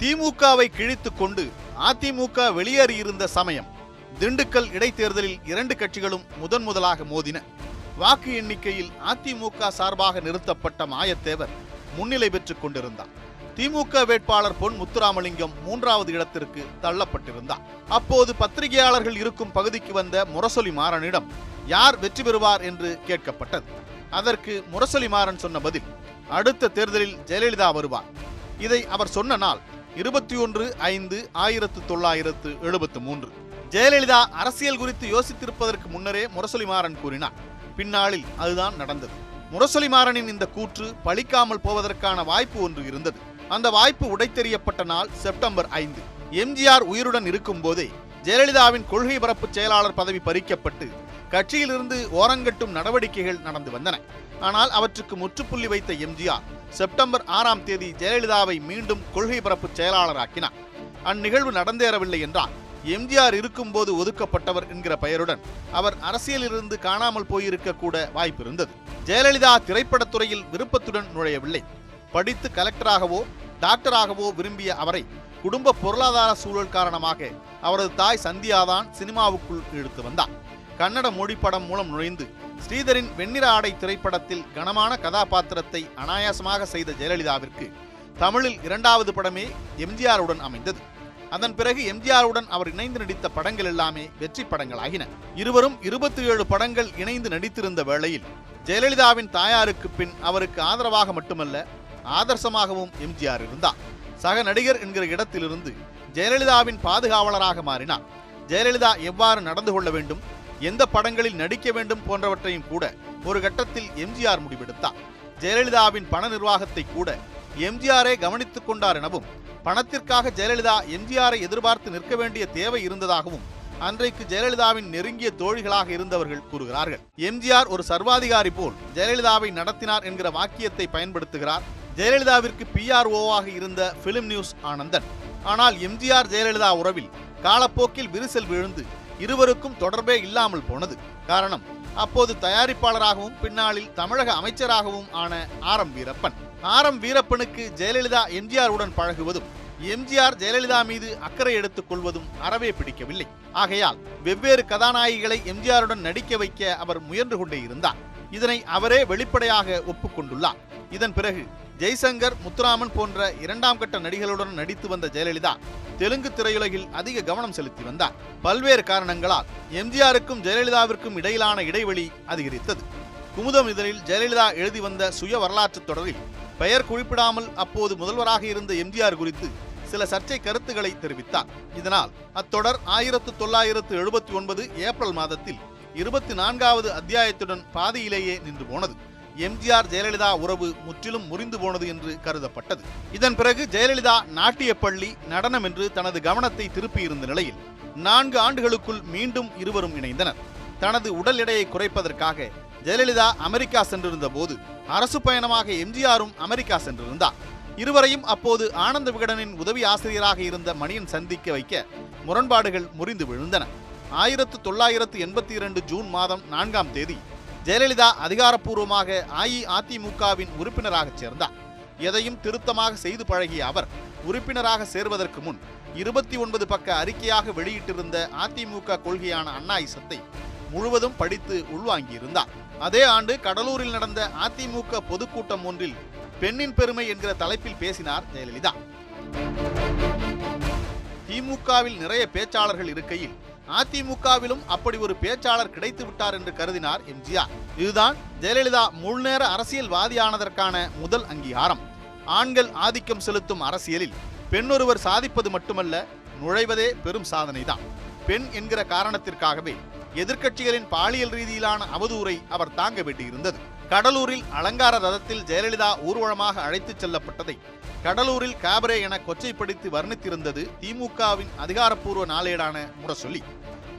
திமுகவை கிழித்துக் கொண்டு அதிமுக வெளியேறியிருந்த சமயம் திண்டுக்கல் இடைத்தேர்தலில் இரண்டு கட்சிகளும் முதன் முதலாக மோதின. வாக்கு எண்ணிக்கையில் அதிமுக சார்பாக நிறுத்தப்பட்ட மாயத்தேவர் முன்னிலை பெற்றுக் கொண்டிருந்தார் திமுக வேட்பாளர் பொன் முத்துராமலிங்கம் மூன்றாவது இடத்திற்கு தள்ளப்பட்டிருந்தார் அப்போது பத்திரிகையாளர்கள் இருக்கும் பகுதிக்கு வந்த முரசொலி மாறனிடம் யார் வெற்றி பெறுவார் என்று கேட்கப்பட்டது. அதற்கு முரசொலி மாறன் சொன்ன பதில் அடுத்த தேர்தலில் ஜெயலலிதா வருவார். இதை அவர் சொன்ன நாள் இருபத்தி ஒன்று ஐந்து ஆயிரத்து தொள்ளாயிரத்து எழுபத்து மூன்று. ஜெயலலிதா அரசியல் குறித்து யோசித்திருப்பதற்கு முன்னரே முரசொலி மாறன் கூறினார் பின்னாளில் அதுதான் நடந்தது. முரசொலி மாறனின் இந்த கூற்று பழிக்காமல் போவதற்கான வாய்ப்பு ஒன்று இருந்தது. அந்த வாய்ப்பு உடைத்தெறியப்பட்ட நாள் செப்டம்பர் ஐந்து. எம்ஜிஆர் உயிருடன் இருக்கும் போதே ஜெயலலிதாவின் கொள்கை பரப்பு செயலாளர் பதவி பறிக்கப்பட்டு கட்சியிலிருந்து ஓரங்கட்டும் நடவடிக்கைகள் நடந்து வந்தன. ஆனால் அவற்றுக்கு முற்றுப்புள்ளி வைத்த எம்ஜிஆர் செப்டம்பர் ஆறாம் தேதி ஜெயலலிதாவை மீண்டும் கொள்கை பரப்பு செயலாளராக்கினார். அந்நிகழ்வு நடந்தேறவில்லை என்றால் எம்ஜிஆர் இருக்கும்போது ஒதுக்கப்பட்டவர் என்கிற பெயருடன் அவர் அரசியலிலிருந்து காணாமல் போயிருக்க கூட வாய்ப்பிருந்தது. ஜெயலலிதா திரைப்படத்துறையில் விருப்பத்துடன் நுழையவில்லை. படித்து கலெக்டராகவோ டாக்டராகவோ விரும்பிய அவரை குடும்ப பொருளாதார சூழல் காரணமாக அவரது தாய் சந்தியாதான் சினிமாவுக்குள் இழுத்து வந்தார். கன்னட மொழி படம் மூலம் நுழைந்து ஸ்ரீதரின் வெண்ணிற ஆடை திரைப்படத்தில் கனமான கதாபாத்திரத்தை அனாயாசமாக செய்த ஜெயலலிதாவிற்கு தமிழில் இரண்டாவது படமே எம்ஜிஆருடன் அமைந்தது. அதன் பிறகு எம்ஜிஆருடன் அவர் இணைந்து நடித்த படங்கள் எல்லாமே வெற்றி படங்களாகின. இருவரும் இருபத்தி ஏழு படங்கள் இணைந்து நடித்திருந்த வேளையில் ஜெயலலிதாவின் தாயாருக்கு பின் அவருக்கு ஆதரவாக மட்டுமல்ல ஆதர்சமாகவும் எம்ஜிஆர் இருந்தார். சக நடிகர் என்கிற இடத்திலிருந்து ஜெயலலிதாவின் பாதுகாவலராக மாறினார். ஜெயலலிதா எவ்வாறு நடந்து கொள்ள வேண்டும் எந்த படங்களில் நடிக்க வேண்டும் போன்றவற்றையும் கூட ஒரு கட்டத்தில் எம்ஜிஆர் முடிவெடுத்தார். ஜெயலலிதாவின் பண நிர்வாகத்தை கூட எம்ஜிஆரே கவனித்துக் கொண்டார் எனவும் பணத்திற்காக ஜெயலலிதா எம்ஜிஆரை எதிர்பார்த்து நிற்க வேண்டிய தேவை இருந்ததாகவும் அன்றைக்கு ஜெயலலிதாவின் நெருங்கிய தோழிகளாக இருந்தவர்கள் கூறுகிறார்கள். எம்ஜிஆர் ஒரு சர்வாதிகாரி போல் ஜெயலலிதாவை நடத்தினார் என்கிற வாக்கியத்தை பயன்படுத்துகிறார். ஜெயலலிதாவிற்கு பிஆர்ஓவாக இருந்த பிலிம் நியூஸ் ஆனந்தன். ஆனால் எம்ஜிஆர் ஜெயலலிதா உறவில் காலப்போக்கில் விரிசல் விழுந்து இருவருக்கும் தொடர்பே இல்லாமல் போனது. காரணம் அப்போது தயாரிப்பாளராகவும் பின்னாளில் தமிழக அமைச்சராகவும் ஆன R. M. Veerappan. R. M. வீரப்பனுக்கு Jayalalithaa MGR உடன் பழகுவதும் எம்ஜிஆர் ஜெயலலிதா மீது அக்கறை எடுத்துக் கொள்வதும் அறவே பிடிக்கவில்லை. ஆகையால் வெவ்வேறு கதாநாயகிகளை எம்ஜிஆருடன் நடிக்க வைக்க அவர் முயன்று கொண்டே இருந்தார். இதனை அவரே வெளிப்படையாக ஒப்புக்கொண்டுள்ளார். இதன் பிறகு ஜெய்சங்கர் முத்துராமன் போன்ற இரண்டாம் கட்ட நடிகளுடன் நடித்து வந்த ஜெயலலிதா தெலுங்கு திரையுலகில் அதிக கவனம் செலுத்தி வந்தார். பல்வேறு காரணங்களால் எம்ஜிஆருக்கும் ஜெயலலிதாவிற்கும் இடையிலான இடைவெளி அதிகரித்தது. குமுதம் இதழில் ஜெயலலிதா எழுதி வந்த சுய வரலாற்று தொடரில் பெயர் குறிப்பிடாமல் அப்போது முதல்வராக இருந்த எம்ஜிஆர் குறித்து சில சர்ச்சை கருத்துக்களை தெரிவித்தார். இதனால் அத்தொடர் ஆயிரத்து தொள்ளாயிரத்து எழுபத்தி ஒன்பது ஏப்ரல் மாதத்தில் இருபத்தி நான்காவது அத்தியாயத்துடன் பாதியிலேயே நின்று போனது. எம்ஜிஆர் ஜெயலலிதா உறவு முற்றிலும் முறிந்து போனது என்று கருதப்பட்டது. இதன் பிறகு ஜெயலலிதா நாட்டியப்பள்ளி நடனம் என்று தனது கவனத்தை திருப்பியிருந்த நிலையில் நான்கு ஆண்டுகளுக்குள் மீண்டும் இருவரும் இணைந்தனர். தனது உடல் எடையை குறைப்பதற்காக ஜெயலலிதா அமெரிக்கா சென்றிருந்த போது அரசு பயணமாக எம்ஜிஆரும் அமெரிக்கா சென்றிருந்தார். இருவரையும் அப்போது ஆனந்த விகடனின் உதவி ஆசிரியராக இருந்த மணியன் சந்திக்க வைக்க முரண்பாடுகள் முறிந்து விழுந்தன. ஆயிரத்து தொள்ளாயிரத்து எண்பத்தி இரண்டு ஜூன் மாதம் நான்காம் தேதி ஜெயலலிதா அதிகாரப்பூர்வமாக அஇஅதிமுகவின் உறுப்பினராக சேர்ந்தார். எதையும் திருத்தமாக செய்து பழகிய அவர் உறுப்பினராக சேர்வதற்கு முன் இருபத்தி ஒன்பது பக்க அறிக்கையாக வெளியிட்டிருந்த அதிமுக கொள்கையான அண்ணாயிசத்தை முழுவதும் படித்து உள்வாங்கியிருந்தார். அதே ஆண்டு கடலூரில் நடந்த அதிமுக பொதுக்கூட்டம் ஒன்றில் பெண்ணின் பெருமை என்கிற தலைப்பில் பேசினார் ஜெயலலிதா. திமுகவில் நிறைய பேச்சாளர்கள் இருக்கையில் அதிமுகவிலும் அப்படி ஒரு பேச்சாளர் கிடைத்து விட்டார் என்று கருதினார் எம்ஜிஆர். இதுதான் ஜெயலலிதா முழுநேர அரசியல்வாதியானதற்கான முதல் அங்கீகாரம். ஆண்கள் ஆதிக்கம் செலுத்தும் அரசியலில் பெண்ணொருவர் சாதிப்பது மட்டுமல்ல நுழைவதே பெரும் சாதனைதான். பெண் என்கிற காரணத்திற்காகவே எதிர்க்கட்சிகளின் பாலியல் ரீதியிலான அவதூறை அவர் தாங்க வேண்டியிருந்தது. கடலூரில் அலங்கார ரதத்தில் ஜெயலலிதா ஊர்வலமாக அழைத்துச் செல்லப்பட்டதை கடலூரில் காபரே என கொச்சைப்படுத்தி வர்ணித்திருந்தது திமுகவின் அதிகாரப்பூர்வ நாளேடான முரசொலி.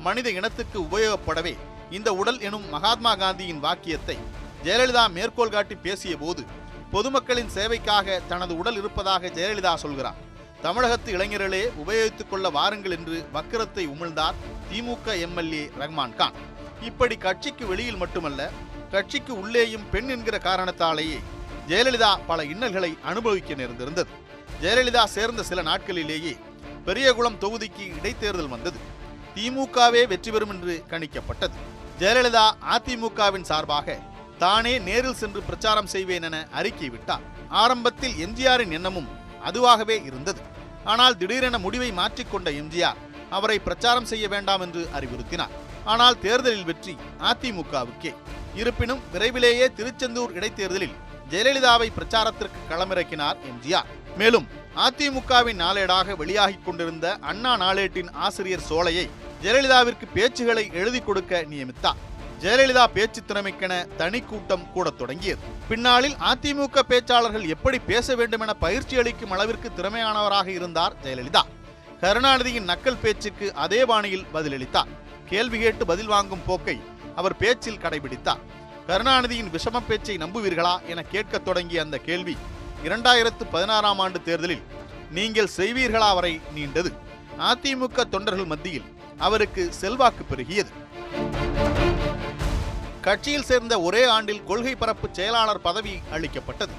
மனித இனத்துக்கு உபயோகப்படவே இந்த உடல் எனும் மகாத்மா காந்தியின் வாக்கியத்தை ஜெயலலிதா மேற்கோள் காட்டி பேசிய போது பொதுமக்களின் சேவைக்காக தனது உடல் இருப்பதாக ஜெயலலிதா சொல்கிறார். தமிழகத்து இளைஞர்களே உபயோகித்துக் கொள்ள வாருங்கள் என்று வக்கிரத்தை உமிழ்ந்தார் திமுக எம்எல்ஏ ரஹ்மான் கான். இப்படி கட்சிக்கு வெளியில் மட்டுமல்ல கட்சிக்கு உள்ளேயும் பெண் என்கிற காரணத்தாலேயே ஜெயலலிதா பல இன்னல்களை அனுபவிக்க நேர்ந்திருந்தது. ஜெயலலிதா சேர்ந்த சில நாட்களிலேயே பெரியகுளம் தொகுதிக்கு இடைத்தேர்தல் வந்தது. திமுகவே வெற்றி பெறும் என்று கணிக்கப்பட்டது. ஜெயலலிதா அதிமுகவின் சார்பாக தானே நேரில் சென்று பிரச்சாரம் செய்வேன் என அறிக்கை விட்டார். ஆரம்பத்தில் எம்ஜிஆரின் எண்ணமும் அதுவாகவே இருந்தது. ஆனால் திடீரென முடிவை மாற்றிக்கொண்ட எம்ஜிஆர் அவரை பிரச்சாரம் செய்ய வேண்டாம் என்று அறிவுறுத்தினார். ஆனால் தேர்தலில் வெற்றி அதிமுகவுக்கே. இருப்பினும் விரைவிலேயே திருச்செந்தூர் இடைத்தேர்தலில் ஜெயலலிதாவை பிரச்சாரத்திற்கு களமிறக்கினார் எம்ஜிஆர். மேலும் அதிமுகவின் நாளேடாக வெளியாகிக் கொண்டிருந்த அண்ணா நாளேட்டின் ஆசிரியர் சோலையை ஜெயலலிதாவிற்கு பேச்சுகளை எழுதி கொடுக்க நியமித்தார். ஜெயலலிதா பேச்சு திறமைக்கென தனி கூட்டம் கூட தொடங்கியது. பின்னாளில் அதிமுக பேச்சாளர்கள் எப்படி பேச வேண்டும் என பயிற்சி அளிக்கும் அளவிற்கு திறமையானவராக இருந்தார் ஜெயலலிதா. கருணாநிதியின் நக்கல் பேச்சுக்கு அதே பாணியில் பதிலளித்தார். கேள்வி கேட்டு பதில் வாங்கும் போக்கை அவர் பேச்சில் கடைபிடித்தார். கருணாநிதியின் விஷம பேச்சை நம்புவீர்களா என கேட்கத் தொடங்கிய அந்த கேள்வி இரண்டாயிரத்து பதினாறாம் ஆண்டு தேர்தலில் நீங்கள் செய்வீர்களா வரை நீண்டது. அதிமுக தொண்டர்கள் மத்தியில் அவருக்கு செல்வாக்கு பெருகியது. கட்சியில் சேர்ந்த ஒரே ஆண்டில் கொள்கை பரப்பு செயலாளர் பதவி அளிக்கப்பட்டது.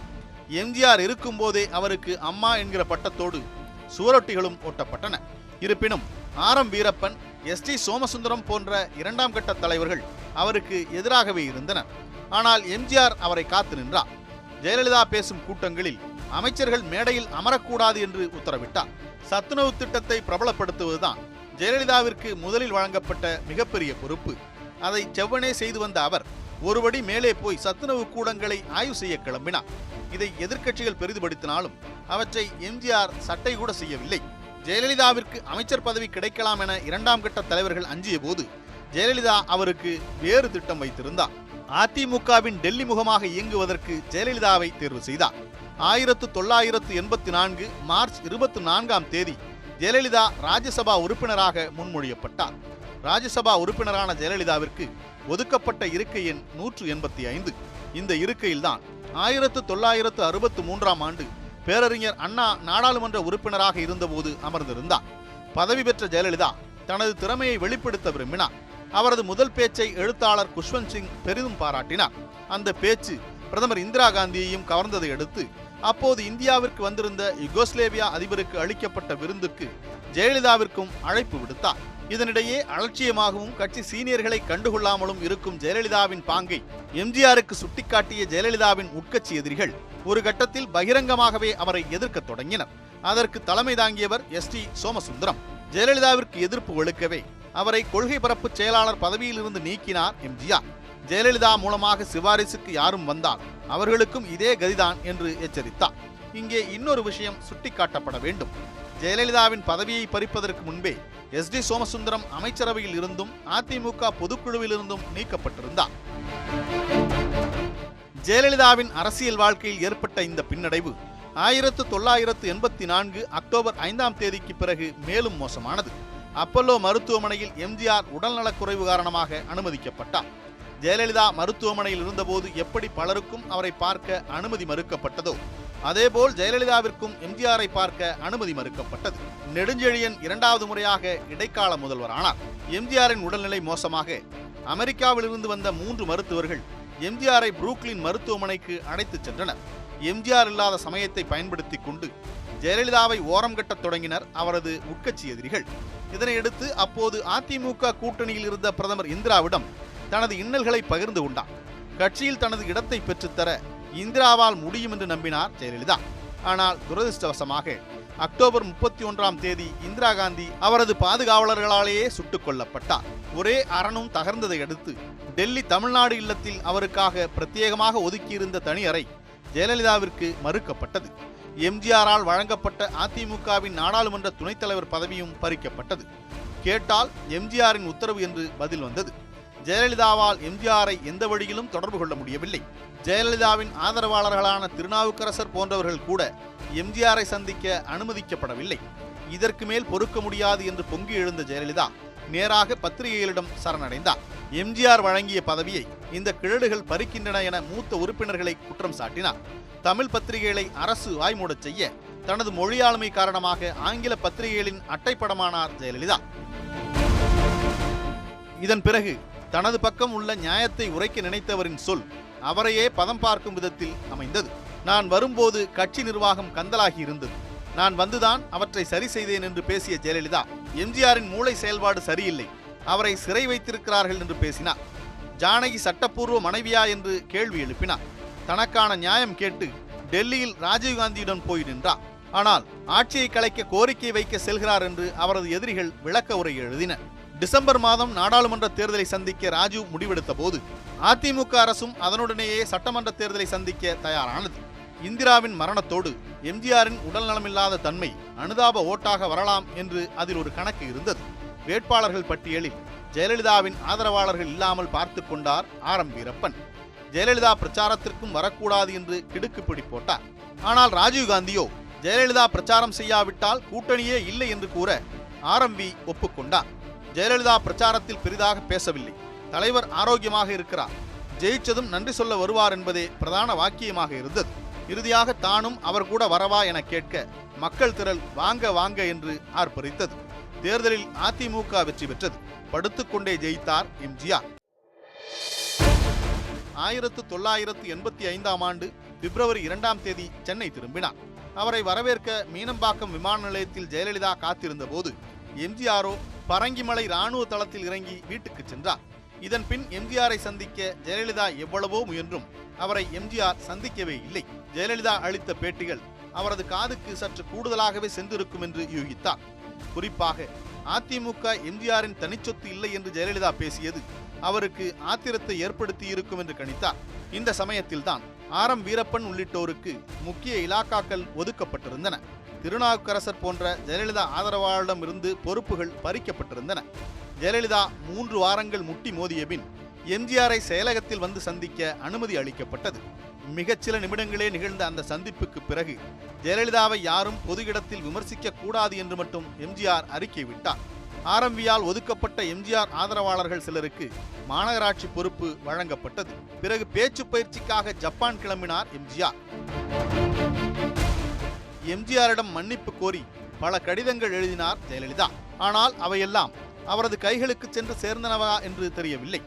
எம்ஜிஆர் இருக்கும்போதே அவருக்கு அம்மா என்கிற பட்டத்தோடு சுவரொட்டிகளும் ஒட்டப்பட்டன. இருப்பினும் R M Veerappan S D Somasundaram போன்ற இரண்டாம் கட்ட தலைவர்கள் அவருக்கு எதிராகவே இருந்தன. ஆனால் எம்ஜிஆர் அவரை காத்து நின்றார். ஜெயலலிதா பேசும் கூட்டங்களில் அமைச்சர்கள் மேடையில் அமரக்கூடாது என்று உத்தரவிட்டார். சத்துணவு திட்டத்தை பிரபலப்படுத்துவதுதான் ஜெயலலிதாவிற்கு முதலில் வழங்கப்பட்ட மிகப்பெரிய பொறுப்பு. அதை செவ்வனே செய்து வந்த அவர் ஒருபடி மேலே போய் சத்துணவு கூடங்களை ஆய்வு செய்ய கிளம்பினார். இதை எதிர்க்கட்சிகள் பெரிதுபடுத்தினாலும் அவற்றை எம்ஜிஆர் சட்டை கூட செய்யவில்லை. ஜெயலலிதாவிற்கு அமைச்சர் பதவி கிடைக்கலாம் என இரண்டாம் கட்ட தலைவர்கள் அஞ்சிய போது ஜெயலலிதா அவருக்கு வேறு திட்டம் வைத்திருந்தார். அதிமுகவின் டெல்லி முகமாக இயங்குவதற்கு ஜெயலலிதாவை தேர்வு செய்தார். ஆயிரத்து தொள்ளாயிரத்து எண்பத்தி நான்கு மார்ச் இருபத்தி நான்காம் தேதி ஜெயலலிதா ராஜ்யசபா உறுப்பினராக முன்மொழியப்பட்டார். ராஜ்யசபா உறுப்பினரான ஜெயலலிதாவிற்கு ஒதுக்கப்பட்ட இருக்கை எண் நூற்று எண்பத்தி ஐந்து இந்த இருக்கையில்தான் ஆயிரத்து தொள்ளாயிரத்து அறுபத்து மூன்றாம் ஆண்டு பேரறிஞர் அண்ணா நாடாளுமன்ற உறுப்பினராக இருந்தபோது அமர்ந்திருந்தார். பதவி பெற்ற ஜெயலலிதா தனது திறமையை வெளிப்படுத்த விரும்பினார். அவரது முதல் பேச்சை எழுத்தாளர் குஷ்வந்த் சிங் பெரிதும் பாராட்டினார். அந்த பேச்சு பிரதமர் இந்திரா காந்தியையும் கவர்ந்ததை அடுத்து அப்போது இந்தியாவிற்கு வந்திருந்த யுகோஸ்லேவியா அதிபருக்கு அளிக்கப்பட்ட விருந்துக்கு ஜெயலலிதாவிற்கும் அழைப்பு விடுத்தார். இதனிடையே அலட்சியமாகவும் கட்சி சீனியர்களை கண்டுகொள்ளாமலும் இருக்கும் ஜெயலலிதாவின் பாங்கை எம்ஜிஆருக்கு சுட்டிக்காட்டிய ஜெயலலிதாவின் உட்கட்சி எதிரிகள் ஒரு கட்டத்தில் பகிரங்கமாகவே அவரை எதிர்க்கத் தொடங்கினர். அதற்கு தலைமை தாங்கியவர் எஸ் டி சோமசுந்தரம். ஜெயலலிதாவிற்கு எதிர்ப்பு ஒழுக்கவே அவரை கொள்கை பரப்பு செயலாளர் பதவியிலிருந்து நீக்கினார் எம்ஜிஆர். ஜெயலலிதா மூலமாக சிபாரிசுக்கு யாரும் வந்தால் அவர்களுக்கும் இதே கதிதான் என்று எச்சரித்தார். இங்கே இன்னொரு விஷயம் சுட்டிக்காட்டப்பட வேண்டும். ஜெயலலிதாவின் பதவியை பறிப்பதற்கு முன்பே எஸ் டி சோமசுந்தரம் அமைச்சரவையில் இருந்தும் அதிமுக பொதுக்குழுவில் இருந்தும் நீக்கப்பட்டிருந்தார். ஜெயலலிதாவின் அரசியல் வாழ்க்கையில் ஏற்பட்ட இந்த பின்னடைவு ஆயிரத்து தொள்ளாயிரத்து எண்பத்தி நான்கு அக்டோபர் ஐந்தாம் தேதிக்கு பிறகு மேலும் மோசமானது. அப்பல்லோ மருத்துவமனையில் எம்ஜிஆர் உடல்நலக்குறைவு காரணமாக அனுமதிக்கப்பட்டார். ஜெயலலிதா மருத்துவமனையில் இருந்தபோது எப்படி பலருக்கும் அவரை பார்க்க அனுமதி மறுக்கப்பட்டதோ அதேபோல் ஜெயலலிதாவிற்கும் எம்ஜிஆரை பார்க்க அனுமதி மறுக்கப்பட்டது. நெடுஞ்செழியன் இரண்டாவது முறையாக இடைக்கால முதல்வர் ஆனார் எம்ஜிஆரின் உடல்நிலை மோசமாக. அமெரிக்காவிலிருந்து வந்த மூன்று மருத்துவர்கள் எம்ஜிஆரை புரூக்லின் மருத்துவமனைக்கு அழைத்துச் சென்றனர். எம்ஜிஆர் இல்லாத சமயத்தை பயன்படுத்தி கொண்டு ஜெயலலிதாவை ஓரம் கட்டத் தொடங்கினர் அவரது உட்கட்சி எதிரிகள். இதனையடுத்து அப்போது அதிமுக கூட்டணியில் இருந்த பிரதமர் இந்திராவிடம் தனது இன்னல்களை பகிர்ந்து கொண்டார். கட்சியில் தனது இடத்தை பெற்றுத்தர இந்திராவால் முடியும் என்று நம்பினார் ஜெயலலிதா. ஆனால் துரதிருஷ்டவசமாக அக்டோபர் முப்பத்தி ஒன்றாம் தேதி இந்திரா காந்தி அவரது பாதுகாவலர்களாலேயே சுட்டுக் கொல்லப்பட்டார். ஒரே அரணும் தகர்ந்ததை அடுத்து டெல்லி தமிழ்நாடு இல்லத்தில் அவருக்காக பிரத்யேகமாக ஒதுக்கியிருந்த தனி அறை ஜெயலலிதாவிற்கு மறுக்கப்பட்டது. எம்ஜிஆரால் வழங்கப்பட்ட அதிமுகவின் நாடாளுமன்ற துணைத் தலைவர் பதவியும் பறிக்கப்பட்டது. கேட்டால் எம்ஜிஆரின் உத்தரவு என்று பதில் வந்தது. ஜெயலலிதாவால் எம்ஜிஆரை எந்த வழியிலும் தொடர்பு கொள்ள முடியவில்லை. ஜெயலலிதாவின் ஆதரவாளர்களான திருநாவுக்கரசர் போன்றவர்கள் கூட எம்ஜிஆரை சந்திக்க அனுமதிக்கப்படவில்லை. இதற்கு மேல் பொறுக்க முடியாது என்று பொங்கி எழுந்த ஜெயலலிதா நேராக பத்திரிகைகளிடம் சரணடைந்தார். எம்ஜிஆர் வழங்கிய பதவியை இந்த கிழடுகள் பறிக்கின்றன என மூத்த உறுப்பினர்களை குற்றம் சாட்டினார். தமிழ் பத்திரிகைகளை அரசு வாய்மூடச் செய்ய தனது மொழியாளுமை காரணமாக ஆங்கில பத்திரிகைகளின் அட்டைப்படமானார் ஜெயலலிதா. இதன் பிறகு தனது பக்கம் உள்ள நியாயத்தை உரைக்க நினைத்தவரின் சொல் அவரையே பதம் பார்க்கும் விதத்தில் அமைந்தது. நான் வரும்போது கட்சி நிர்வாகம் கந்தலாகி இருந்தது. நான் வந்துதான் அவற்றை சரி செய்தேன் என்று பேசிய ஜெயலலிதா எம்ஜிஆரின் மூளை செயல்பாடு சரியில்லை அவரை சிறை வைத்திருக்கிறார்கள் என்று பேசினார். ஜானகி சட்டப்பூர்வ மனைவியா என்று கேள்வி எழுப்பினார். தனக்கான நியாயம் கேட்டு டெல்லியில் ராஜீவ்காந்தியுடன் போய் நின்றார். ஆனால் ஆட்சியை கலைக்க கோரிக்கை வைக்க செல்கிறார் என்று அவரது எதிரிகள் விளக்க உரை எழுதின. டிசம்பர் மாதம் நாடாளுமன்ற தேர்தலை சந்திக்க ராஜீவ் முடிவெடுத்த போது அதிமுக அரசும் அதனுடனேயே சட்டமன்ற தேர்தலை சந்திக்க தயாரானது. இந்திராவின் மரணத்தோடு எம்ஜிஆரின் உடல்நலமில்லாத தன்மை அனுதாப ஓட்டாக வரலாம் என்று அதில் ஒரு கணக்கு இருந்தது. வேட்பாளர்கள் பட்டியலில் ஜெயலலிதாவின் ஆதரவாளர்கள் இல்லாமல் பார்த்து கொண்டார் ஆர் எம் வீரப்பன். ஜெயலலிதா பிரச்சாரத்திற்கும் வரக்கூடாது என்று கிடுக்குப்பிடி போட்டார். ஆனால் ராஜீவ்காந்தியோ ஜெயலலிதா பிரச்சாரம் செய்யாவிட்டால் கூட்டணியே இல்லை என்று கூற ஆர்எம்பி ஒப்புக்கொண்டார். ஜெயலலிதா பிரச்சாரத்தில் பெரிதாக பேசவில்லை. தலைவர் ஆரோக்கியமாக இருக்கிறார். ஜெயிச்சதும் நன்றி சொல்ல வருவார் என்பதே பிரதான வாக்கியமாக இருந்தது. இறுதியாக தானும் அவர் கூட வரவா என கேட்க மக்கள் திரள் வாங்க வாங்க என்று ஆர்ப்பரித்தது. தேர்தலில் அதிமுக வெற்றி பெற்றது. படுத்துக்கொண்டே ஜெயித்தார் எம்ஜிஆர். ஆயிரத்து தொள்ளாயிரத்து எண்பத்தி ஐந்தாம் ஆண்டு பிப்ரவரி இரண்டாம் தேதி சென்னை திரும்பினார். அவரை வரவேற்க மீனம்பாக்கம் விமான நிலையத்தில் ஜெயலலிதா காத்திருந்த போது எம்ஜிஆரோ பரங்கிமலை ராணுவ தளத்தில் இறங்கி வீட்டுக்கு சென்றார். இதன் பின் எம்ஜிஆரை சந்திக்க ஜெயலலிதா எவ்வளவோ முயன்றும் அவரை எம்ஜிஆர் சந்திக்கவே இல்லை. ஜெயலலிதா அளித்த பேட்டிகள் அவரது காதுக்கு சற்று கூடுதலாகவே சென்றிருக்கும் என்று யூகித்தார். குறிப்பாக அதிமுக எம்ஜிஆரின் தனிச்சொத்து இல்லை என்று ஜெயலலிதா பேசியது அவருக்கு ஆத்திரத்தை ஏற்படுத்தி இருக்கும் என்று கணித்தார் இந்த சமயத்தில்தான் ஆர் எம் வீரப்பன் உள்ளிட்டோருக்கு முக்கிய இலாக்காக்கள் ஒதுக்கப்பட்டிருந்தன. திருநாவுக்கரசர் போன்ற ஜெயலலிதா ஆதரவாளரிடமிருந்து பொறுப்புகள் பறிக்கப்பட்டிருந்தன. ஜெயலலிதா மூன்று வாரங்கள் முட்டி மோதிய பின் எம்ஜிஆரை செயலகத்தில் வந்து சந்திக்க அனுமதி அளிக்கப்பட்டது. மிகச்சில நிமிடங்களே நிகழ்ந்த அந்த சந்திப்புக்கு பிறகு ஜெயலலிதாவை யாரும் பொது இடத்தில் விமர்சிக்க கூடாது என்று மட்டும் எம்ஜிஆர் அறிக்கை விட்டார். ஆரம்பியால் ஒதுக்கப்பட்ட எம்ஜிஆர் ஆதரவாளர்கள் சிலருக்கு மாநகராட்சி பொறுப்பு வழங்கப்பட்டது. பிறகு பேச்சு பயிற்சிக்காக ஜப்பான் கிளம்பினார் எம்ஜிஆர். எம்ஜிஆரிடம் மன்னிப்பு கோரி பல கடிதங்கள் எழுதினார் ஜெயலலிதா. ஆனால் அவையெல்லாம் அவரது கைகளுக்கு சென்று சேர்ந்தனவா என்று தெரியவில்லை.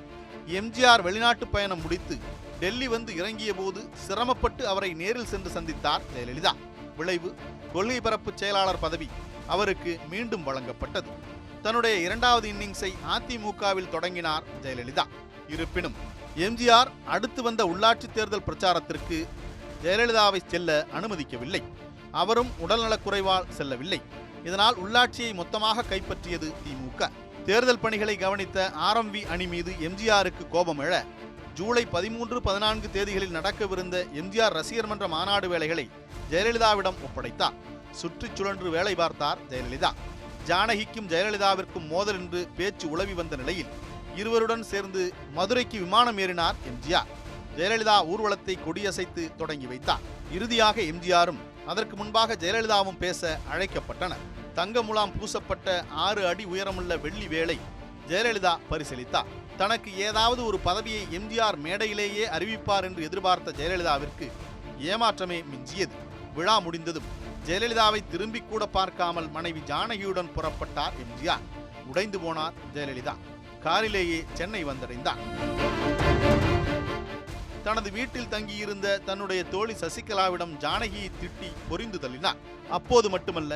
எம்ஜிஆர் வெளிநாட்டு பயணம் முடித்து டெல்லி வந்து இறங்கிய போது சிரமப்பட்டு அவரை நேரில் சென்று சந்தித்தார் ஜெயலலிதா. விளைவு கொள்கை பரப்பு செயலாளர் பதவி அவருக்கு மீண்டும் வழங்கப்பட்டது. தன்னுடைய இரண்டாவது இன்னிங்ஸை அதிமுகவில் தொடங்கினார் ஜெயலலிதா. இருப்பினும் எம்ஜிஆர் அடுத்து வந்த உள்ளாட்சி தேர்தல் பிரச்சாரத்திற்கு ஜெயலலிதாவை செல்ல அனுமதிக்கவில்லை. அவரும் உடல்நலக்குறைவால் செல்லவில்லை. இதனால் உள்ளாட்சியை மொத்தமாக கைப்பற்றியது திமுக. தேர்தல் பணிகளை கவனித்த ஆர்எம்வி அணி மீது எம்ஜிஆருக்கு கோபம் எழ ஜூலை பதிமூன்று பதினான்கு தேதிகளில் நடக்கவிருந்த எம்ஜிஆர் ரசிகர் மன்ற மாநாடு வேலைகளை ஜெயலலிதாவிடம் ஒப்படைத்தார். சுற்றி சுழன்று வேலை பார்த்தார் ஜெயலலிதா. ஜானகிக்கும் ஜெயலலிதாவிற்கும் மோதல் என்று பேச்சு உளவி வந்த நிலையில் இருவருடன் சேர்ந்து மதுரைக்கு விமானம் ஏறினார் எம்ஜிஆர். ஜெயலலிதா ஊர்வலத்தை கொடியசைத்து தொடங்கி வைத்தார். இறுதியாக எம்ஜிஆரும் அதற்கு முன்பாக ஜெயலலிதாவும் பேச அழைக்கப்பட்டனர். தங்க முலாம் பூசப்பட்ட ஆறு அடி உயரமுள்ள வெள்ளி வேலை ஜெயலலிதா பரிசீலித்தார். தனக்கு ஏதாவது ஒரு பதவியை எம்ஜிஆர் மேடையிலேயே அறிவிப்பார் என்று எதிர்பார்த்த ஜெயலலிதாவிற்கு ஏமாற்றமே மிஞ்சியது. விழா முடிந்ததும் ஜெயலலிதாவை திரும்பி கூட பார்க்காமல் மனைவி ஜானகியுடன் புறப்பட்டார் எம்ஜிஆர். உடைந்து போனார் ஜெயலலிதா. காரிலேயே சென்னை வந்தடைந்தார். தனது வீட்டில் தங்கியிருந்த தன்னுடைய தோழி சசிகலாவிடம் ஜானகியை திட்டி பொறிந்து தள்ளினார் அப்போது மட்டுமல்ல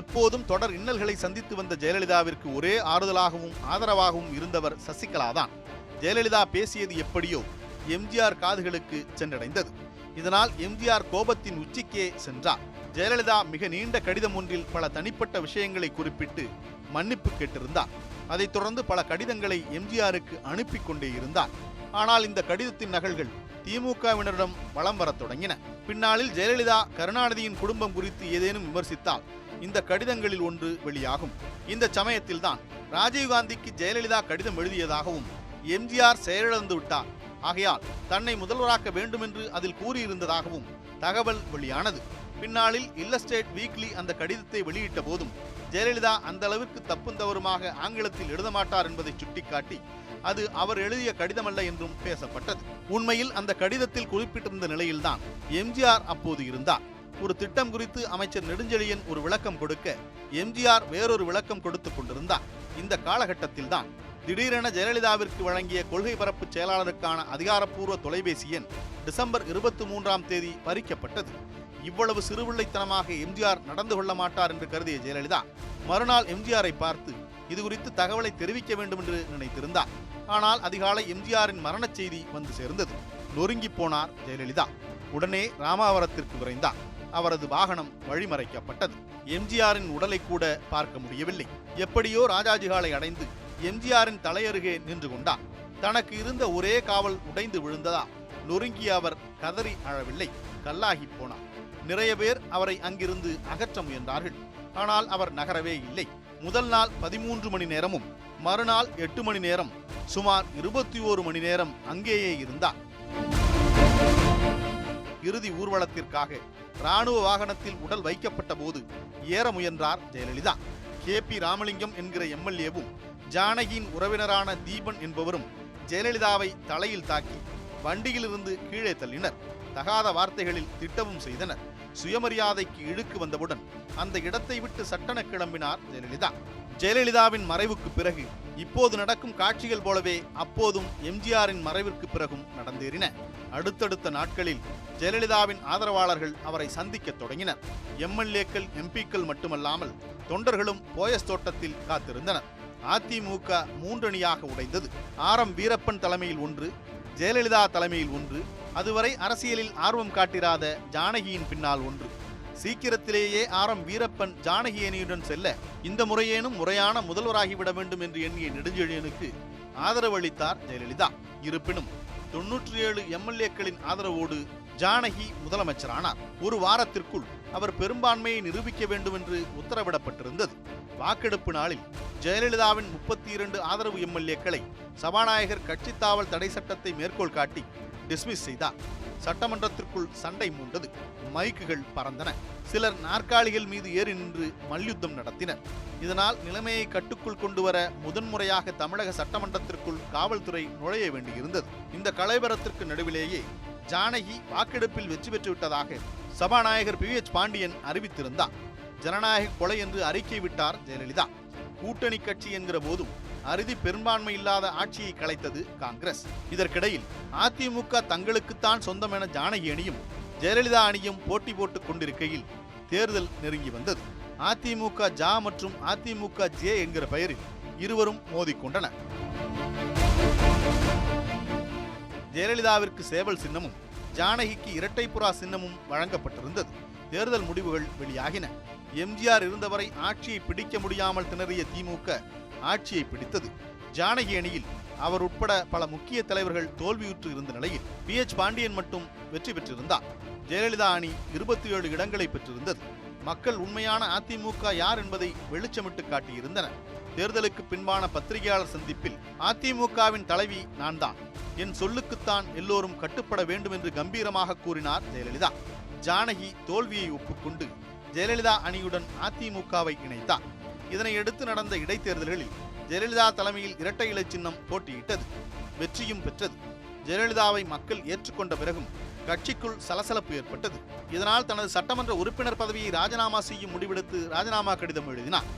எப்போதும் தொடர் இன்னல்களை சந்தித்து வந்த ஜெயலலிதாவிற்கு ஒரே ஆறுதலாகவும் ஆதரவாகவும் இருந்தவர் சசிகலா தான் ஜெயலலிதா பேசியது எப்படியோ எம்ஜிஆர் காதுகளுக்கு சென்றடைந்தது. இதனால் எம்ஜிஆர் கோபத்தின் உச்சிக்கே சென்றார். ஜெயலலிதா மிக நீண்ட கடிதம் ஒன்றில் பல தனிப்பட்ட விஷயங்களை குறிப்பிட்டு மன்னிப்பு கேட்டிருந்தார். அதைத் தொடர்ந்து பல கடிதங்களை எம்ஜிஆருக்கு அனுப்பி கொண்டே இருந்தார். ஆனால் இந்த கடிதத்தின் நகல்கள் திமுகவினரிடம் வலம் வரத் தொடங்கின. பின்னாளில் ஜெயலலிதா கருணாநிதியின் குடும்பம் குறித்து ஏதேனும் விமர்சித்தால் இந்த கடிதங்களில் ஒன்று வெளியாகும். இந்த சமயத்தில்தான் ராஜீவ்காந்திக்கு ஜெயலலிதா கடிதம் எழுதியதாகவும் எம்ஜிஆர் செயலிழந்து விட்டார். ஆகையால் தன்னை முதல்வராக்க வேண்டுமென்று அதில் கூறியிருந்ததாகவும் தகவல் வெளியானது. பின்னாளில் இல்லஸ்டேட் வீக்லி அந்த கடிதத்தை வெளியிட்ட போதும் ஜெயலலிதா அந்த அளவிற்கு தப்பும் தவறுமாக ஆங்கிலத்தில் எழுத மாட்டார் என்பதை சுட்டிக்காட்டி அது அவர் எழுதிய கடிதமல்ல என்றும் பேசப்பட்டது. உண்மையில் அந்த கடிதத்தில் குறிப்பிட்டிருந்த நிலையில்தான் எம்ஜிஆர் அப்போது இருந்தார். ஒரு திட்டம் குறித்து அமைச்சர் நெடுஞ்செழியன் ஒரு விளக்கம் கொடுக்க எம்ஜிஆர் வேறொரு விளக்கம் கொடுத்துக் கொண்டிருந்தார். இந்த காலகட்டத்தில் தான் திடீரென ஜெயலலிதாவிற்கு வழங்கிய கொள்கை பரப்பு செயலாளருக்கான அதிகாரப்பூர்வ தொலைபேசி எண் டிசம்பர் இருபத்தி மூன்றாம் தேதி பறிக்கப்பட்டது. இவ்வளவு சிறுபிள்ளைத்தனமாக எம்ஜிஆர் நடந்து கொள்ள மாட்டார் என்று கருதிய ஜெயலலிதா மறுநாள் எம்ஜிஆரை பார்த்து இது குறித்து தகவலை தெரிவிக்க வேண்டும் என்று நினைத்திருந்தார். ஆனால் அதிகாலை எம்ஜிஆரின் மரணச் செய்தி வந்து சேர்ந்தது. நொறுங்கி போனார் ஜெயலலிதா. உடனே ராமாவரத்திற்கு விரைந்தார். அவரது வாகனம் வழிமறைக்கப்பட்டது. எம்ஜிஆரின் உடலை கூட பார்க்க முடியவில்லை. எப்படியோ ராஜாஜிகாலை அடைந்து எம்ஜிஆரின் தலையருகே நின்று கொண்டார். தனக்கு இருந்த ஒரே காவல் உடைந்து விழுந்ததா? நொறுங்கிய அவர் கதறி அழவில்லை. கல்லாகி போனார். நிறைய பேர் அவரை அங்கிருந்து அகற்ற முயன்றார்கள். ஆனால் அவர் நகரவே இல்லை. முதல் நாள் பதிமூன்று மணி நேரமும் மறுநாள் எட்டு மணி நேரம் சுமார் இருபத்தி ஓரு மணி நேரம் அங்கேயே இருந்தார் இறுதி ஊர்வலத்திற்காக ராணுவ வாகனத்தில் உடல் வைக்கப்பட்ட போது ஏற முயன்றார் ஜெயலலிதா. கே. பி. ராமலிங்கம் என்கிற எம்எல்ஏவும் ஜானகியின் உறவினரான தீபன் என்பவரும் ஜெயலலிதாவை தலையில் தாக்கி வண்டியிலிருந்து கீழே தள்ளினர். தகாத வார்த்தைகளில் திட்டவும் செய்தனர். சுயமரியாதைக்கு இழுக்கு வந்தவுடன் அந்த இடத்தை விட்டு சட்டென கிளம்பினார் ஜெயலலிதா. ஜெயலலிதாவின் மறைவுக்கு பிறகு இப்போது நடக்கும் காட்சிகள் போலவே அப்போதும் எம்ஜிஆரின் மறைவிற்கு பிறகும் நடந்தேறின. அடுத்தடுத்த நாட்களில் ஜெயலலிதாவின் ஆதரவாளர்கள் அவரை சந்திக்க தொடங்கினர். எம்எல்ஏக்கள் எம்பிக்கள் மட்டுமல்லாமல் தொண்டர்களும் போயஸ் தோட்டத்தில் காத்திருந்தனர். அதிமுக மூன்றணியாக உடைந்தது. ஆர் எம் வீரப்பன் தலைமையில் ஒன்று ஜெயலலிதா தலைமையில் ஒன்று அதுவரை அரசியலில் ஆர்வம் காட்டிராத ஜானகியின் பின்னால் ஒன்று. சீக்கிரத்திலேயே ஆர் எம் வீரப்பன் ஜானகி அணியுடன் செல்ல இந்த முறையேனும் முறையான முதல்வராகிவிட வேண்டும் என்று எண்ணிய நெடுஞ்செழியனுக்கு ஆதரவு அளித்தார் ஜெயலலிதா. இருப்பினும் தொன்னூற்றி ஏழு எம்எல்ஏக்களின் ஆதரவோடு ஜானகி முதலமைச்சரானார். ஒரு வாரத்திற்குள் அவர் பெரும்பான்மையை நிரூபிக்க வேண்டும் என்று உத்தரவிடப்பட்டிருந்தது. வாக்கெடுப்பு நாளில் ஜெயலலிதாவின் முப்பத்தி இரண்டு ஆதரவு எம்எல்ஏக்களை சபாநாயகர் கட்சி தாவல் தடை சட்டத்தை மேற்கோள் காட்டி டிஸ்மிஸ் செய்தார். சட்டமன்றத்திற்குள் சண்டை மூண்டது. மைக்குகள் பறந்தன. சிலர் நாற்காலிகள் மீது ஏறி நின்று மல்யுத்தம் நடத்தினர். இதனால் நிலைமையை கட்டுக்குள் கொண்டு வர முதன்முறையாக தமிழக சட்டமன்றத்திற்குள் காவல்துறை நுழைய வேண்டியிருந்தது. இந்த கலைபரத்திற்கு நடுவிலேயே ஜானகி வாக்கெடுப்பில் வெற்றி பெற்று விட்டதாக சபாநாயகர் பி. எச். பாண்டியன் அறிவித்திருந்தார். ஜனநாயக கொலை என்று அறிக்கை விட்டார் ஜெயலலிதா. கூட்டணி கட்சி என்கிற போதும் அறுதி பெரும்பான்மை இல்லாத ஆட்சியை கலைத்தது காங்கிரஸ். இதற்கிடையில் அதிமுக தங்களுக்குத்தான் சொந்தம் என ஜானகி அணியும் ஜெயலலிதா அணியும் போட்டி போட்டுக் கொண்டிருக்கையில் தேர்தல் நெருங்கி வந்தது. அதிமுக ஜா மற்றும் அதிமுக ஜே என்கிற பெயரில் இருவரும் மோதிக்கொண்டனர். ஜெயலலிதாவிற்கு சேவல் சின்னமும் ஜானகிக்கு இரட்டைப்புறா சின்னமும் வழங்கப்பட்டிருந்தது. தேர்தல் முடிவுகள் வெளியாகின. எம்ஜிஆர் இருந்தவரை ஆட்சியை பிடிக்க முடியாமல் திணறிய திமுக ஆட்சியை பிடித்தது. ஜானகி அணியில் அவர் உட்பட பல முக்கிய தலைவர்கள் தோல்வியுற்று இருந்த நிலையில் பி எச் பாண்டியன் மட்டும் வெற்றி பெற்றிருந்தார். ஜெயலலிதா அணி இருபத்தி ஏழு இடங்களை பெற்றிருந்தது. மக்கள் உண்மையான அதிமுக யார் என்பதை வெளிச்சமிட்டு காட்டியிருந்தனர் தேர்தலுக்கு பின்பான பத்திரிகையாளர் சந்திப்பில் அதிமுகவின் தலைவி நான் தான் என் சொல்லுக்குத்தான் எல்லோரும் கட்டுப்பட வேண்டும் என்று கம்பீரமாக கூறினார் ஜெயலலிதா. ஜானகி தோல்வியை ஒப்புக்கொண்டு ஜெயலலிதா அணியுடன் அதிமுகவை இணைத்தார். இதனையடுத்து நடந்த இடைத்தேர்தல்களில் ஜெயலலிதா தலைமையில் இரட்டை இலை சின்னம் போட்டியிட்டது. வெற்றியும் பெற்றது. ஜெயலலிதாவை மக்கள் ஏற்றுக்கொண்ட பிறகும் கட்சிக்குள் சலசலப்பு ஏற்பட்டது. இதனால் தனது சட்டமன்ற உறுப்பினர் பதவியை ராஜினாமா செய்யும் முடிவெடுத்து ராஜினாமா கடிதம் எழுதினார்.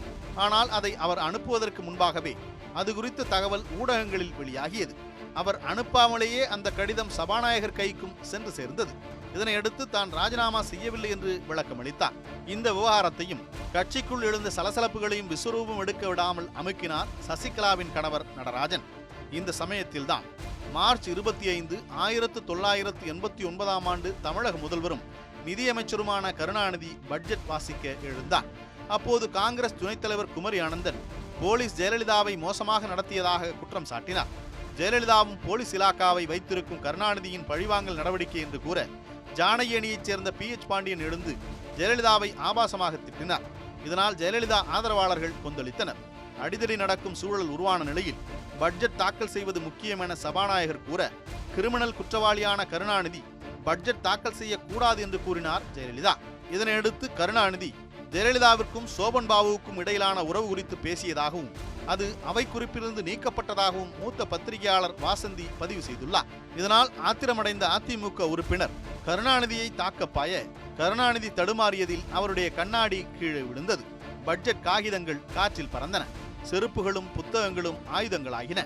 ஆனால் அதை அவர் அனுப்புவதற்கு முன்பாகவே அது குறித்த தகவல் ஊடகங்களில் வெளியாகியது. அவர் அனுப்பாமலேயே அந்த கடிதம் சபாநாயகர் கைக்கும் சென்று சேர்ந்தது. இதனையடுத்து தான் ராஜினாமா செய்யவில்லை என்று விளக்கம் அளித்தார். இந்த விவகாரத்தையும் கட்சிக்குள் எழுந்த சலசலப்புகளையும் விஸ்வரூபம் எடுக்க விடாமல் அமுக்கினார் சசிகலாவின் கணவர் நடராஜன். இந்த சமயத்தில்தான் மார்ச் இருபத்தி ஐந்து ஆயிரத்து தொள்ளாயிரத்து எண்பத்தி ஒன்பதாம் ஆண்டு தமிழக முதல்வரும் நிதியமைச்சருமான கருணாநிதி பட்ஜெட் வாசிக்க எழுந்தார். அப்போது காங்கிரஸ் துணைத் தலைவர் குமரி ஆனந்தன் போலீஸ் ஜெயலலிதாவை மோசமாக நடத்தியதாக குற்றம் சாட்டினார். ஜெயலலிதாவும் போலீஸ் இலாக்காவை வைத்திருக்கும் கருணாநிதியின் பழிவாங்கல் நடவடிக்கை என்று கூற ஜானகி அணியைச் சேர்ந்த பி எச் பாண்டியன் எழுந்து ஜெயலலிதாவை ஆபாசமாக திட்டினார். இதனால் ஜெயலலிதா ஆதரவாளர்கள் கொந்தளித்தனர். அடிதடி நடக்கும் சூழல் உருவான நிலையில் பட்ஜெட் தாக்கல் செய்வது முக்கியம் என சபாநாயகர் கூற கிரிமினல் குற்றவாளியான கருணாநிதி பட்ஜெட் தாக்கல் செய்யக்கூடாது என்று கூறினார் ஜெயலலிதா. இதனையடுத்து கருணாநிதி ஜெயலலிதாவிற்கும் சோபன் பாபுவுக்கும் இடையிலான உறவு குறித்து பேசியதாகவும் அது அவை குறிப்பிலிருந்து நீக்கப்பட்டதாகவும் மூத்த பத்திரிகையாளர் வாசந்தி பதிவு செய்துள்ளார். இதனால் ஆத்திரமடைந்த அதிமுக உறுப்பினர் கருணாநிதியை தாக்க பாய கருணாநிதி தடுமாறியதில் அவருடைய கண்ணாடி கீழே விழுந்தது. பட்ஜெட் காகிதங்கள் காற்றில் பறந்தன. செருப்புகளும் புத்தகங்களும் ஆயுதங்களாகின.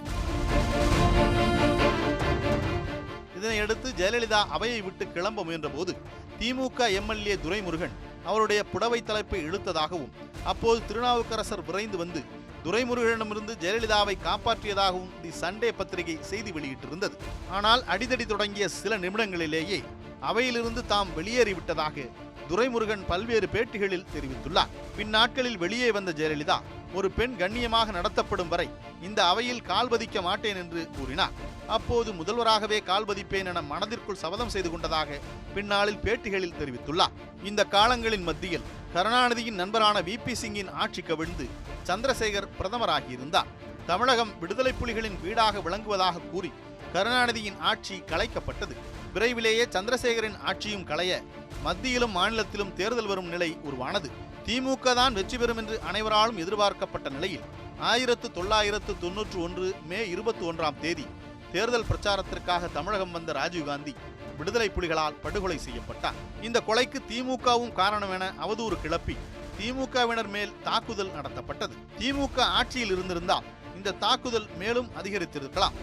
இதனையடுத்து ஜெயலலிதா அவையை விட்டு கிளம்ப முயன்றபோது திமுக எம்எல்ஏ துரைமுருகன் அவருடைய புடவை தலைப்பை இழுத்ததாகவும் அப்போது திருநாவுக்கரசர் விரைந்து வந்து துரைமுருகனிடமிருந்து ஜெயலலிதாவை காப்பாற்றியதாகவும் தி சண்டே பத்திரிகை செய்தி வெளியிட்டிருந்தது. ஆனால் அடிதடி தொடங்கிய சில நிமிடங்களிலேயே அவையிலிருந்து தாம் வெளியேறிவிட்டதாக துரைமுருகன் பல்வேறு பேட்டிகளில் தெரிவித்துள்ளார். பின்னாட்களில் வெளியே வந்த ஜெயலலிதா ஒரு பெண் கண்ணியமாக நடத்தப்படும் வரை இந்த அவையில் கால் பதிக்க மாட்டேன் என்று கூறினார். அப்போது முதல்வராகவே கால் பதிப்பேன் என மனதிற்குள் சபதம் செய்து கொண்டதாக பின்னாளில் பேட்டிகளில் தெரிவித்துள்ளார். இந்த காலங்களின் மத்தியில் கருணாநிதியின் நண்பரான வி. பி. சிங்கின் ஆட்சி கவிழ்ந்து சந்திரசேகர் பிரதமராகியிருந்தார். தமிழகம் விடுதலை புலிகளின் வீடாக விளங்குவதாக கூறி கருணாநிதியின் ஆட்சி கலைக்கப்பட்டது. விரைவிலேயே சந்திரசேகரின் ஆட்சியும் களைய மத்தியிலும் மாநிலத்திலும் தேர்தல் வரும் நிலை உருவானது. திமுக தான் வெற்றி பெறும் என்று அனைவராலும் எதிர்பார்க்கப்பட்ட நிலையில் ஆயிரத்து தொள்ளாயிரத்து தொன்னூற்று ஒன்று மே இருபத்தி ஒன்றாம் தேதி தேர்தல் பிரச்சாரத்திற்காக தமிழகம் வந்த ராஜீவ்காந்தி விடுதலை புலிகளால் படுகொலை செய்யப்பட்டார். இந்த கொலைக்கு திமுகவும் காரணம் என அவதூறு கிளப்பி திமுகவினர் மேல் தாக்குதல் நடத்தப்பட்டது. திமுக ஆட்சியில் இருந்திருந்தால் இந்த தாக்குதல் மேலும் அதிகரித்திருக்கலாம்.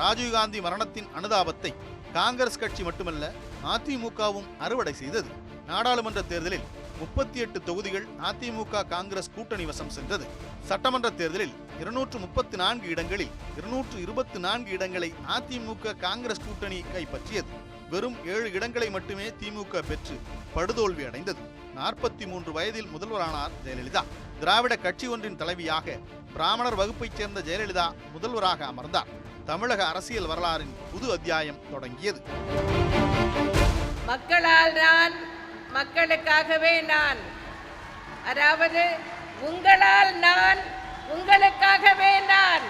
ராஜீவ்காந்தி மரணத்தின் அனுதாபத்தை காங்கிரஸ் கட்சி மட்டுமல்ல அதிமுகவும் அறுவடை செய்தது. நாடாளுமன்ற தேர்தலில் முப்பத்தி எட்டு தொகுதிகள் அதிமுக காங்கிரஸ் கூட்டணி வசம் சென்றது. சட்டமன்ற தேர்தலில் இருநூற்று முப்பத்தி நான்கு இடங்களில் இருநூற்று இருபத்தி நான்கு இடங்களை அதிமுக காங்கிரஸ் கூட்டணி கைப்பற்றியது. வெறும் ஏழு இடங்களை மட்டுமே திமுக பெற்று படுதோல்வி அடைந்தது. நாற்பத்தி மூன்று வயதில் முதல்வரானார் ஜெயலலிதா. திராவிட கட்சி ஒன்றின் தலைவியாக பிராமணர் வகுப்பைச் சேர்ந்த ஜெயலலிதா முதல்வராக அமர்ந்தார். தமிழக அரசியல் வரலாறின் புது அத்தியாயம் தொடங்கியது. மக்களால் நான் மக்களுக்காகவே நான் அதாவது உங்களால் நான் உங்களுக்காகவே நான்.